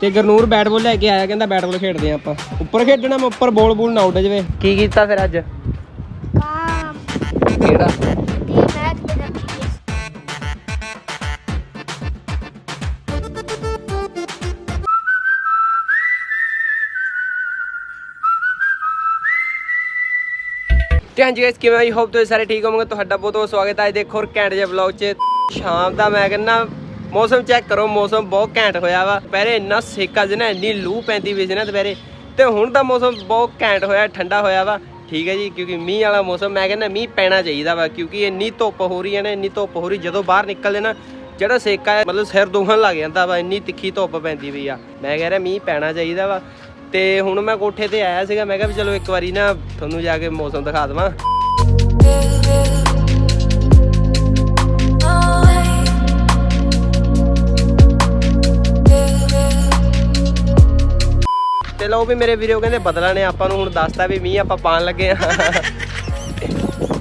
ਤੇ ਗਰਨੂਰ bat ball ਲੈ ਕੇ ਆਇਆ ਕਹਿੰਦਾ ਬੈਟ ਬੋਲ ਖੇਡਦੇ ਆ ਆਪਾਂ। ਉੱਪਰ ਖੇਡਣਾ ਮੈਂ ਉੱਪਰ ਬੋਲ ਬੋਲ ਨਾ ਉੱਡ ਜਵੇ। ਕੀ ਕੀਤਾ ਫਿਰ ਅੱਜ? ਕਿਹੜਾ? ਦੀ ਮੈਚ ਗਾਇਸ ਕਿਵੇਂ ਆਈ ਹੋਪ ਤੁਸੀਂ ਸਾਰੇ ਠੀਕ ਹੋਵੋਗੇ। ਤੁਹਾਡਾ ਬਹੁਤ ਬਹੁਤ ਸਵਾਗਤ ਹੈ। ਅੱਜ ਦੇਖੋ ਔਰ ਕੈਂਟ ਜੇ ਵਲੌਗ 'ਚ। ਸ਼ਾਮ ਦਾ ਮੈਂ ਕਹਿੰਦਾ ਮੌਸਮ ਚੈੱਕ ਕਰੋ, ਮੌਸਮ ਬਹੁਤ ਘੈਂਟ ਹੋਇਆ ਵਾ। ਦੁਪਹਿਰੇ ਇੰਨਾ ਸੇਕਾ ਜਿਹਾ ਨਾ, ਇੰਨੀ ਲੂ ਪੈਂਦੀ ਵੀ ਸੀ ਨਾ ਦੁਪਹਿਰੇ। ਤੇ ਹੁਣ ਦਾ ਮੌਸਮ ਬਹੁਤ ਘੈਂਟ ਹੋਇਆ, ਠੰਡਾ ਹੋਇਆ ਵਾ। ਠੀਕ ਹੈ ਜੀ, ਕਿਉਂਕਿ ਮੀਂਹ ਵਾਲਾ ਮੌਸਮ, ਮੈਂ ਕਹਿੰਦਾ ਮੀਂਹ ਪੈਣਾ ਚਾਹੀਦਾ ਵਾ, ਕਿਉਂਕਿ ਇੰਨੀ ਧੁੱਪ ਹੋ ਰਹੀ ਹੈ ਨਾ, ਇੰਨੀ ਧੁੱਪ ਹੋ ਰਹੀ, ਜਦੋਂ ਬਾਹਰ ਨਿਕਲਦੇ ਨਾ, ਜਿਹੜਾ ਸੇਕਾ ਹੈ ਮਤਲਬ ਸਿਰ ਦੁਖਣ ਲੱਗ ਜਾਂਦਾ ਵਾ, ਇੰਨੀ ਤਿੱਖੀ ਧੁੱਪ ਪੈਂਦੀ ਪਈ ਆ। ਮੈਂ ਕਹਿ ਰਿਹਾ ਮੀਂਹ ਪੈਣਾ ਚਾਹੀਦਾ ਵਾ। ਤੇ ਹੁਣ ਮੈਂ ਕੋਠੇ ਤੇ ਆਇਆ ਸੀਗਾ, ਮੈਂ ਕਿਹਾ ਵੀ ਚਲੋ ਇੱਕ ਵਾਰੀ ਨਾ ਤੁਹਾਨੂੰ ਜਾ ਕੇ ਮੌਸਮ ਦਿਖਾ ਦਵਾਂ। ਲਓ ਵੀ ਮੇਰੇ ਵੀਰੋ ਕਹਿੰਦੇ ਬਦਲਾ ਨੇ, ਆਪਾਂ ਨੂੰ ਹੁਣ ਦੱਸਤਾ ਵੀ ਮੀਂਹ ਆਪਾਂ ਪਾਣ ਲੱਗੇ ਆ।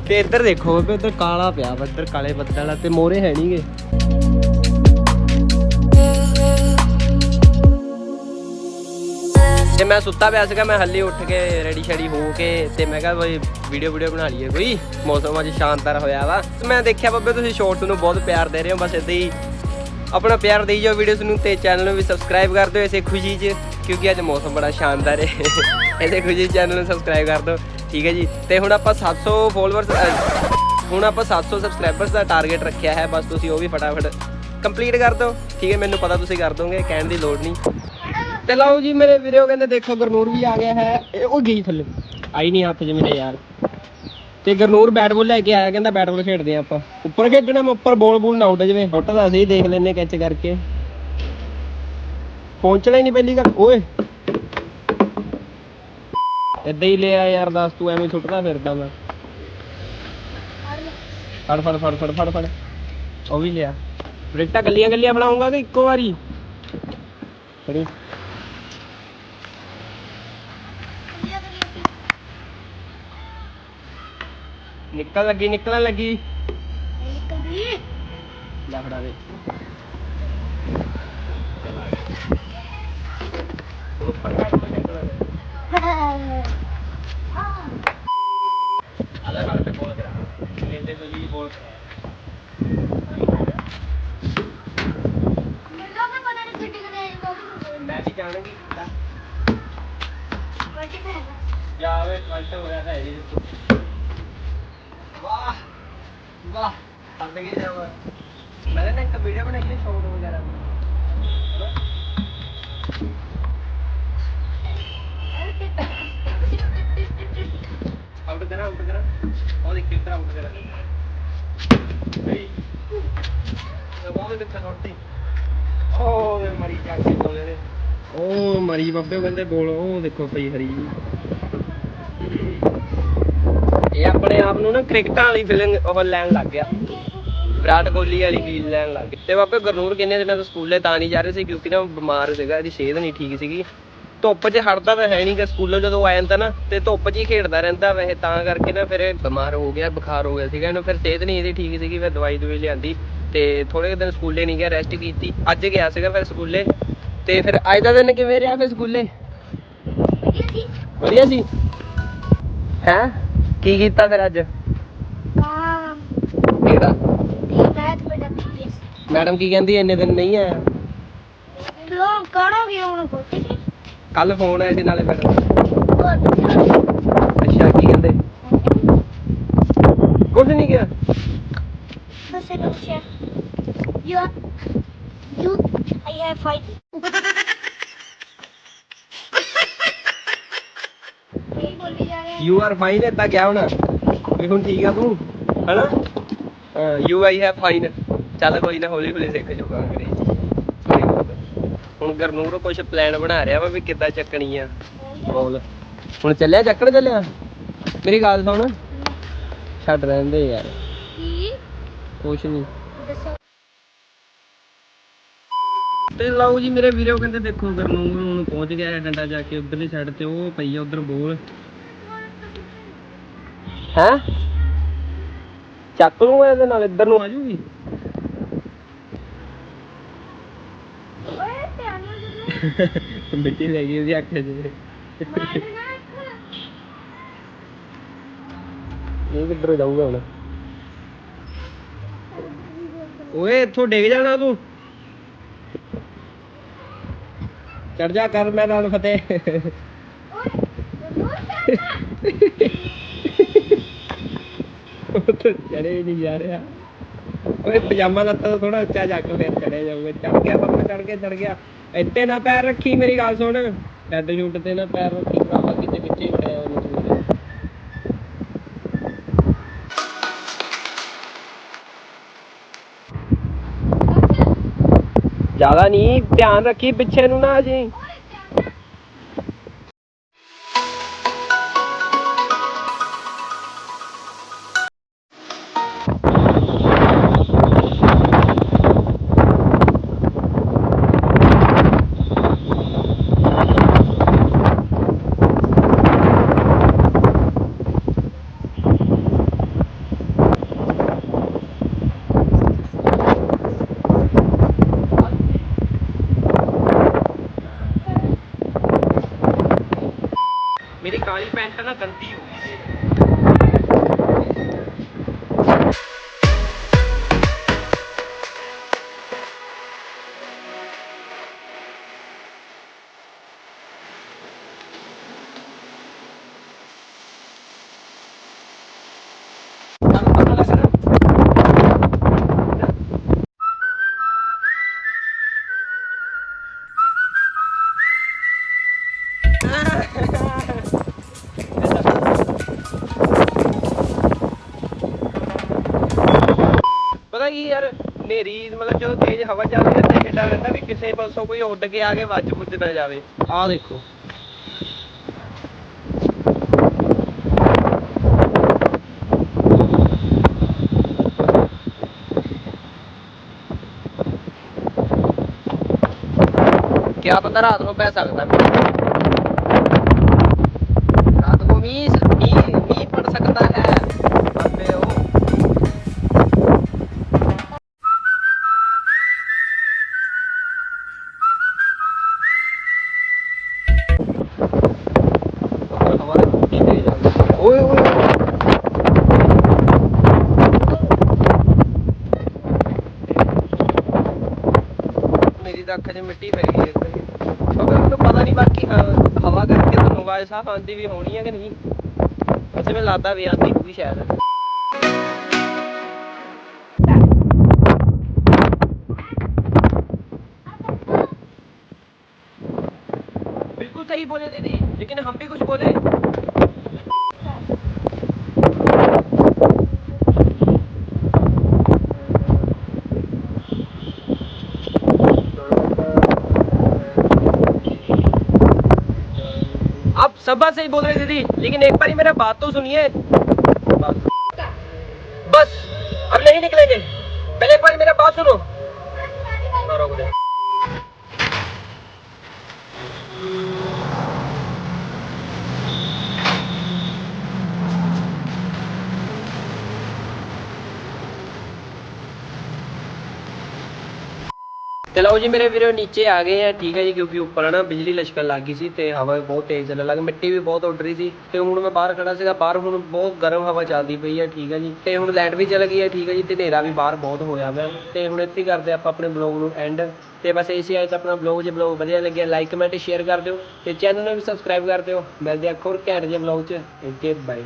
ਤੇ ਇੱਧਰ ਦੇਖੋ, ਵੀ ਇੱਧਰ ਕਾਲਾ ਪਿਆ ਵਾ, ਇੱਧਰ ਕਾਲੇ ਬੱਦਲ ਆ ਤੇ ਮੋਰੇ ਹੈ ਨਹੀਂਗੇ ਤੇ ਮੈਂ ਸੁੱਤਾ ਪਿਆ ਸੀਗਾ, ਮੈਂ ਹੱਲੇ ਉੱਠ ਕੇ ਰੈਡੀ ਸ਼ੈਡੀ ਹੋ ਕੇ ਤੇ ਮੈਂ ਕਿਹਾ ਬਈ ਵੀਡੀਓ ਵੀਡੀਓ ਬਣਾ ਲਈਏ ਕੋਈ, ਮੌਸਮ ਅੱਜ ਸ਼ਾਨਦਾਰ ਹੋਇਆ ਵਾ। ਮੈਂ ਦੇਖਿਆ ਬੱਬੇ, ਤੁਸੀਂ ਸ਼ਾਰਟਸ ਨੂੰ ਬਹੁਤ ਪਿਆਰ ਦੇ ਰਹੇ ਹੋ, ਬਸ ਇਦਾਂ ਹੀ ਆਪਣਾ ਪਿਆਰ ਦੇਈ ਜਾਓ ਵੀਡੀਓਜ਼ ਨੂੰ ਤੇ ਚੈਨਲ ਨੂੰ ਵੀ ਸਬਸਕ੍ਰਾਈਬ ਕਰ ਦਿਓ, ਇਸੇ ਖੁਸ਼ੀ 'ਚ। ਕਿਉਂਕਿ ਅੱਜ ਮੌਸਮ ਬੜਾ ਸ਼ਾਨਦਾਰ ਹੈ। ਇਸੇ ਖੁਸ਼ੀ ਚੈਨਲ ਨੂੰ ਸਬਸਕ੍ਰਾਈਬ ਕਰ ਦਿਓ। ਠੀਕ ਹੈ ਜੀ। ਤੇ ਹੁਣ ਆਪਾਂ 700 ਫੋਲੋਅਰਸ ਹੁਣ ਆਪਾਂ 700 ਸਬਸਕ੍ਰਾਈਬਰਸ ਦਾ ਟਾਰਗੇਟ ਰੱਖਿਆ ਹੈ। ਬਸ ਤੁਸੀਂ ਉਹ ਵੀ ਫਟਾਫਟ ਕੰਪਲੀਟ ਕਰ ਦਿਓ। ਠੀਕ ਹੈ, ਮੈਨੂੰ ਪਤਾ ਤੁਸੀਂ ਕਰ ਦੋਗੇ, ਕਹਿਣ ਦੀ ਲੋੜ ਨਹੀਂ। ਤੇ ਲਓ ਜੀ, ਮੇਰੇ ਵੀਰੋ ਕਹਿੰਦੇ ਦੇਖੋ, ਗਰਨੂਰ ਵੀ ਆ ਗਿਆ ਹੈ। ਇਹ ਉਹ ਗਈ ਥੱਲੇ। ਆਈ ਨਹੀਂ ਹੱਥ 'ਚ ਮੇਰੇ ਯਾਰ। ਤੇ ਗਰਨੂਰ ਬੈਟ ਬਾਲ ਲੈ ਕੇ ਆਇਆ, ਕਹਿੰਦਾ ਬੈਟ ਬਾਲ ਖੇਡਦੇ ਆਪਾਂ। ਉੱਪਰ ਖੇਡਣਾ, ਮੈਂ ਉੱਪਰ ਬੋਲ ਬੋਲ ਨਾ ਉੱਡ ਜਵੇ। ਉੱਟਦਾ ਅਸੀਂ ਦੇਖ ਲੈਨੇ ਕੈਚ ਕਰਕੇ। ਪਹੁੰਚਣਾ ਹੀ ਨਹੀਂ ਪਹਿਲੀ ਗੱਲ, ਓਏ। ਏਦਾਂ ਹੀ ਲਿਆ ਯਾਰ ਦੱਸ, ਤੂੰ ਐਵੇਂ ਸੁੱਟਦਾ ਫਿਰਦਾ ਮੈਂ। ਫੜ ਫੜ ਫੜ ਫੜ ਫੜ ਫੜ। ਉਹ ਵੀ ਲਿਆ। ਬ੍ਰੇਕਟਾ ਗੱਲੀਆਂ ਗੱਲੀਆਂ ਬਣਾਉਂਗਾ ਕਿ ਇੱਕੋ ਵਾਰੀ? ਫੜੀ। ਨਿਕਲ ਲੱਗੀ, ਨਿਕਲਣ ਲੱਗੀ। ਲੈ ਫੜਾ ਦੇ ਅਲੱਗ ਅਲੱਗ ਤੇ ਬੋਲ ਕਰਾ ਲੈਂਦੇ ਤੋਂ ਜੀ ਬੋਲ ਮੈਂ ਵੀ ਜਾਣਾਂਗੀ ਜਾ ਵੇ ਟਵੰਟ ਹੋ ਗਿਆ ਤਾਂ ਹੈ ਜੀ ਵਾਹ ਵਾਹ ਕਰ ਦੇ ਗਿਆ ਵਾ ਮੈਂ ਨਾ ਇੱਕ ਵੀਡੀਓ ਬਣਾਈ ਹੈ ਸ਼ੌਟ ਵਗੈਰਾ। ਦੀ ਆਊਟ ਕਰਾਂ ਆਊਟ ਕਰਾਂ ਉਹ ਦੇਖ ਕਿੱਧਰ ਆਊਟ ਕਰਾਂ ਨਹੀਂ ਬਹੁਤ ਦੇ ਛੋਟੀ ਉਹ ਮਰੀ ਜਾ ਕੇ ਬੋਲੇ ਉਹ ਮਰੀ ਬੱਬੇ ਕਹਿੰਦੇ ਬੋਲ ਉਹ ਦੇਖੋ ਪਈ ਹਰੀ ਇਹ ਆਪਣੇ ਆਪ ਨੂੰ ਨਾ ਕ੍ਰਿਕਟਾਂ ਵਾਲੀ ਫੀਲਿੰਗ ਉਹ ਲੈਣ ਲੱਗ ਗਿਆ ਵਿਰਾਟ ਕੋਹਲੀ ਵਾਲੀ ਫੀਲ ਲੈਣ ਲੱਗ ਗਿਆ ਤੇ ਬਾਬੇ ਗੁਰਨੂਰ ਕਿੰਨੇ ਦਿਨਾਂ ਤੋਂ ਸਕੂਲੇ ਤਾਂ ਨਹੀਂ ਜਾ ਰਹੇ ਸੀ ਕਿਉਂਕਿ ਨਾ ਉਹ ਬਿਮਾਰ ਸੀਗਾ, ਇਹਦੀ ਸਿਹਤ ਨਹੀਂ ਠੀਕ ਸੀਗੀ। ਧੁੱਪ 'ਚ ਹਟਦਾ ਤਾਂ ਹੈ ਨਹੀਂਗਾ ਸਕੂਲੋਂ ਜਦੋਂ ਆ ਜਾਂਦਾ ਨਾ ਤੇ ਧੁੱਪ 'ਚ ਹੀ ਖੇਡਦਾ ਰਹਿੰਦਾ ਵੈਸੇ ਤਾਂ ਕਰਕੇ ਨਾ ਫਿਰ ਇਹ ਬਿਮਾਰ ਹੋ ਗਿਆ ਬੁਖਾਰ ਹੋ ਗਿਆ ਸੀਗਾ ਇਹਨੂੰ ਫਿਰ ਸਿਹਤ ਨਹੀਂ ਇਹਦੀ ਠੀਕ ਸੀਗੀ ਫਿਰ ਦਵਾਈ ਦਵਾਈ ਲਿਆਂਦੀ ਤੇ ਥੋੜੇ ਦਿਨ ਸਕੂਲੇ ਨਹੀਂ ਗਿਆ ਰੈਸਟ ਕੀਤੀ ਅੱਜ ਗਿਆ ਸੀਗਾ ਫਿਰ ਸਕੂਲੇ ਤੇ ਫਿਰ ਅੱਜ ਦਾ ਦਿਨ ਕਿਵੇਂ ਰਿਹਾ ਫਿਰ ਸਕੂਲੇ? ਵਧੀਆ ਸੀ? ਹੈ? ਕੀ ਕੀਤਾ ਫਿਰ ਅੱਜ? ਕਿਹੜਾ? ਮੈਡਮ ਕੀ ਕਹਿੰਦੀ ਇੰਨੇ ਦਿਨ ਨਹੀਂ ਆਇਆ? ਕੱਲ ਫੋਨ ਆਇਆ ਸੀ ਨਾਲੇ ਮੈਡਮ ਅੱਛਾ ਕੀ ਕਹਿੰਦੇ? ਕੁਝ ਨਹੀਂ ਗਿਆ You, you, I have fight. ਕੀ ਬੋਲੀ ਜਾ ਰਿਹਾ ਯੂ ਆਰ ਫਾਈਨ ਏਦਾਂ ਕਿਹਾ ਹੋਣਾ। ਵੀ ਹੁਣ ਠੀਕ ਆ ਤੂੰ? ਹਨਾ? ਯੂ ਆਈ ਹੈਵ ਫਾਈਨ ਚੱਲ ਕੋਈ ਨਾ ਹੌਲੀ ਹੌਲੀ ਸਿੱਖ ਜਾਊਗਾ। ਅੰਗਰੇਜ਼ੀ। ਹੁਣ ਗਰਨੂਰ ਕੁਝ ਪਲਾਨ ਬਣਾ ਰਿਹਾ ਵਾ ਵੀ ਕਿੱਦਾਂ ਚੱਕਣੀ ਆ। ਬੋਲ। ਹੁਣ ਚੱਲਿਆ ਚੱਕਣ ਚੱਲਿਆ? ਮੇਰੀ ਗੱਲ ਸੁਣ। ਛੱਡ ਰਹਿੰਦੇ ਯਾਰ। ਕੀ? ਕੁਛ ਨਹੀਂ ਦੱਸੋ। ਤੇ ਲਓ ਜੀ ਮੇਰੇ ਵੀਰੋ ਕਹਿੰਦੇ ਦੇਖੋ ਗਰਨੂਰ ਹੁਣ ਪਹੁੰਚ ਗਿਆ ਹੈ ਡੰਡਾ ਜਾ ਕੇ। ਉਧਰਲੀ ਸਾਈਡ ਤੇ ਉਹ ਪਈ ਆ ਉਧਰ ਬੋਲ। ਹੈ? ਚੱਕ ਲੂੰਗਾ ਇਹਦੇ ਨਾਲ ਇੱਧਰ ਨੂੰ। ਆ ਜੂਗੀ ਓਏ। ਮਿੱਟੀ ਲੈ ਗਈ ਉਹਦੀ ਅੱਖ 'ਚ ਇਹ ਕਿੱਧਰ ਜਾਊਗਾ ਹੁਣ? ਓਏ ਇੱਥੋਂ ਡਿੱਗ ਜਾਣਾ ਤੂੰ। ਚੜ ਜਾ ਕਰ ਮੈਂ ਨਾਲ ਫਤਿਹ। ਉਹ ਤਾਂ ਚੜੇ ਨਹੀਂ ਜਾ ਰਿਹਾ। ਓਏ ਪਜਾਮਾ ਲੱਤਾ ਥੋੜਾ ਉੱਚਾ ਜਾ ਕੇ ਫਿਰ ਚੜੇ ਜਾਊਗੇ। ਚੜ ਗਿਆ ਪਾਪਾ ਚੜ ਗਿਆ ਚੜ ਗਿਆ। ਇੱਥੇ ਨਾ ਪੈਰ ਰੱਖੀ ਮੇਰੀ ਗੱਲ ਸੁਣ ਬੈੱਡ ਸ਼ੂਟ ਤੇ ਨਾ ਪੈਰ ਰੱਖੀ ਭਰਾਵਾ, ਕਿਤੇ ਵਿੱਚੇ ਹੀ ਪਿਆ ਉਹਨੂੰ ਤੂੰ। ਜ਼ਿਆਦਾ ਨਹੀਂ, ਧਿਆਨ ਰੱਖੀ ਪਿੱਛੇ ਨੂੰ ਨਾ ਅਜੇ ਮੇਰੀ ਕਾਲੀ ਕੀ ਯਾਰ ਨੇਰੀ ਮਤਲਬ ਜਦੋਂ ਤੇਜ਼ ਹਵਾ ਚੱਲਦੀ ਹੈ ਤਾਂ ਏਡਾ ਰਹਿੰਦਾ ਵੀ ਕਿਸੇ ਪਾਸੋਂ ਕੋਈ ਉੱਡ ਕੇ ਆ ਕੇ ਵੱਜ ਵੁੱਜ ਨਾ ਜਾਵੇ। ਆਹ ਦੇਖੋ। ਕਿਆ ਪਤਾ ਰਾਤ ਨੂੰ ਪੈ ਸਕਦਾ? 'ਚ ਮਿੱਟੀ ਪੈ ਗਈ ਇੱਧਰ ਹੀ। ਕਿਉਂਕਿ ਮੈਨੂੰ ਪਤਾ ਨਹੀਂ ਬਾਕੀ ਹਾਂ, ਹਵਾ ਕਰਕੇ ਤੁਹਾਨੂੰ ਆਵਾਜ਼ ਸਾਫ ਆਉਂਦੀ ਵੀ ਹੋਣੀ ਹੈ ਕਿ ਨਹੀਂ ਵੈਸੇ ਮੈਨੂੰ ਲੱਗਦਾ ਵੀ ਆਉਂਦੀ ਹੋਊਗੀ ਸ਼ਾਇਦ बिल्कुल सही बोले दीदी लेकिन हम भी कुछ बोले सब बात सही बोल रहे हैं दीदी लेकिन एक बार मेरा बात तो सुनिए बस अब नहीं निकलेंगे पहले एक बार मेरा बात सुनो ਤੇ ਲਓ ਜੀ, ਮੇਰੇ ਵੀਰੋ, ਨੀਚੇ ਆ ਗਏ ਆ, ਠੀਕ ਹੈ ਜੀ, ਕਿਉਂਕਿ ਉੱਪਰ ਨਾ ਬਿਜਲੀ ਲਸ਼ਕਣ ਲੱਗ ਗਈ ਸੀ ਤੇ ਹਵਾ ਵੀ ਬਹੁਤ ਤੇਜ਼ ਚੱਲਣ ਲੱਗ ਮਿੱਟੀ ਵੀ ਬਹੁਤ ਉੱਡ ਰਹੀ ਸੀ ਤੇ ਹੁਣ ਮੈਂ ਬਾਹਰ ਖੜਾ ਸੀਗਾ, ਬਾਹਰ ਹੁਣ ਬਹੁਤ ਗਰਮ ਹਵਾ ਚੱਲਦੀ ਪਈ ਹੈ, ਠੀਕ ਹੈ ਜੀ। ਤੇ ਹੁਣ ਲਾਈਟ ਵੀ ਚੱਲ ਗਈ ਹੈ, ਠੀਕ ਹੈ ਜੀ, ਤੇ ਹਨੇਰਾ ਵੀ ਬਾਹਰ ਬਹੁਤ ਹੋਇਆ ਹੋਇਆ ਤੇ ਹੁਣ ਇੱਥੇ ਹੀ ਕਰਦੇ ਆਪਾਂ ਆਪਣੇ ਬਲੌਗ ਨੂੰ ਐਂਡ ਤੇ ਬਸ ਇਸੇ ਆਇਤ ਆਪਣਾ ਬਲੌਗ, ਜੇ ਬਲੌਗ ਵਧੀਆ ਲੱਗਿਆ ਲਾਈਕ ਕਮੈਂਟ ਸ਼ੇਅਰ ਕਰ ਦਿਓ। ਤੇ ਚੈਨਲ ਨੂੰ ਵੀ ਸਬਸਕ੍ਰਾਈਬ ਕਰ ਦਿਓ। ਮਿਲਦੇ ਆ ਖੁਰ ਘੈਂਟ ਜੇ ਬਲੌਗ 'ਚ। Okay bye